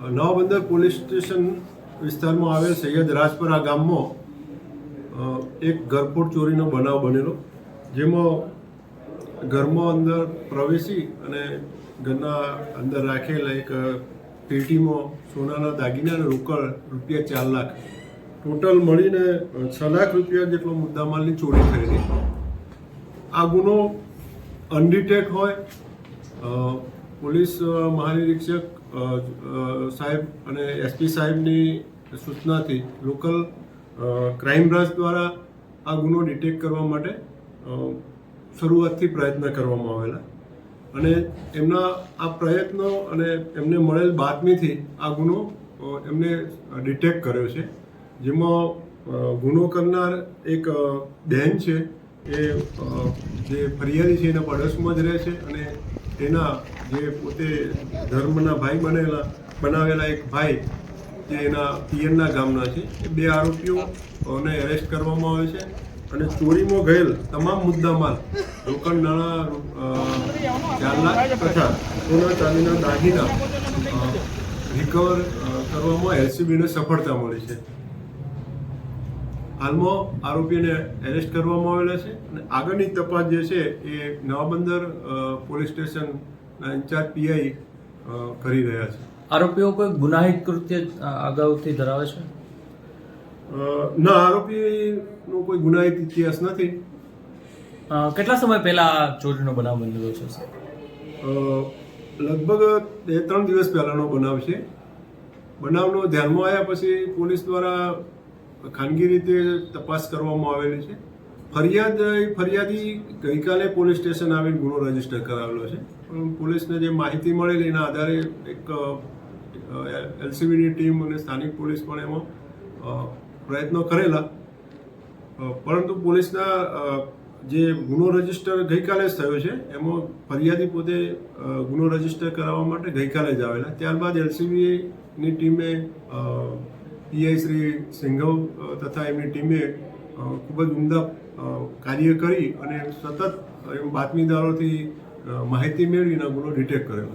Navabandar police station વિસ્તારમાં આવેલ સૈયદ રાજપરા ગામમાં એક ઘરફોડ ચોરીનો બનાવ બનેલો, જેમાં ઘરમાં અંદર પ્રવેશી અને ઘરના અંદર રાખેલા એક પેટીમાં સોનાના દાગીના અને રોકડ રૂપિયા ચાર લાખ. ટોટલ મળીને છ લાખ રૂપિયા જેટલો મુદ્દામાલની ચોરી થયેલી. આ ગુનો અનડિટેક હોય પોલીસ મહાનિરીક્ષક સાહેબ અને એસપી સાહેબની સૂચનાથી લોકલ ક્રાઇમ બ્રાન્ચ દ્વારા આ ગુનો ડિટેક્ટ કરવા માટે શરૂઆતથી પ્રયત્ન કરવામાં આવેલા. અને એમના આ પ્રયત્નો અને એમને મળેલ બાતમીથી આ ગુનો એમને ડિટેક્ટ કર્યો છે. જેમાં ગુનો કરનાર એક બહેન છે. એ જે ફરિયાદી છે, એના પડોશમાં જ રહે છે અને તેના જે પોતે ધર્મના ભાઈ બનેલા બનાવેલા એક ભાઈ જે એના પિયરના ગામના છે એ બે આરોપીઓને એરેસ્ટ કરવામાં આવે છે અને ચોરીમાં ગયેલ તમામ મુદ્દામાલ રોકડ નાણાં લાખ તથા સોના ચાંદીના દાગીના રિકવર કરવામાં એલસીબીને સફળતા મળી છે. હાલમાં આરોપીને એરેસ્ટ કરવામાં આવેલા છે અને આગળની તપાસ જે છે એ અ, પોલીસ સ્ટેશનના ઇન્ચાર્જ પીઆઈ કરી રહ્યા છે. આરોપીઓ કોઈ ગુનાહિત કૃત્ય અગાઉથી ધરાવે છે? ના આરોપીનો કોઈ ગુનાહિત ઇતિહાસ નથી. કેટલા સમય પહેલા આ ચોરીનો બનાવ બનેલો છે લગભગ બે ત્રણ દિવસ પહેલાનો બનાવ છે. બનાવનો ધ્યાનમાં આવ્યા પછી પોલીસ દ્વારા ખાનગી રીતે તપાસ કરવામાં આવેલી છે. ફરિયાદ ફરિયાદી ગઈકાલે પોલીસ સ્ટેશન આવીને ગુનો રજિસ્ટર કરાવેલો છે. પોલીસને જે માહિતી મળેલી એના આધારે એક એલસીબીની ટીમ અને સ્થાનિક પોલીસ પણ એમાં પ્રયત્નો કરેલા. પરંતુ પોલીસના જે ગુનો રજિસ્ટર ગઈકાલે જ થયો છે, એમાં ફરિયાદી પોતે ગુનો રજિસ્ટર કરાવવા માટે ગઈકાલે જ આવેલા. ત્યારબાદ એલસીબીની ટીમે પીઆઈ શ્રી સિંઘવ તથા એમની ટીમે ખૂબ જ ઉમદા કાર્ય કરી અને સતત એમ બાતમીદારોથી માહિતી મેળવીને આ ગુનો ડિટેક્ટ કરેલો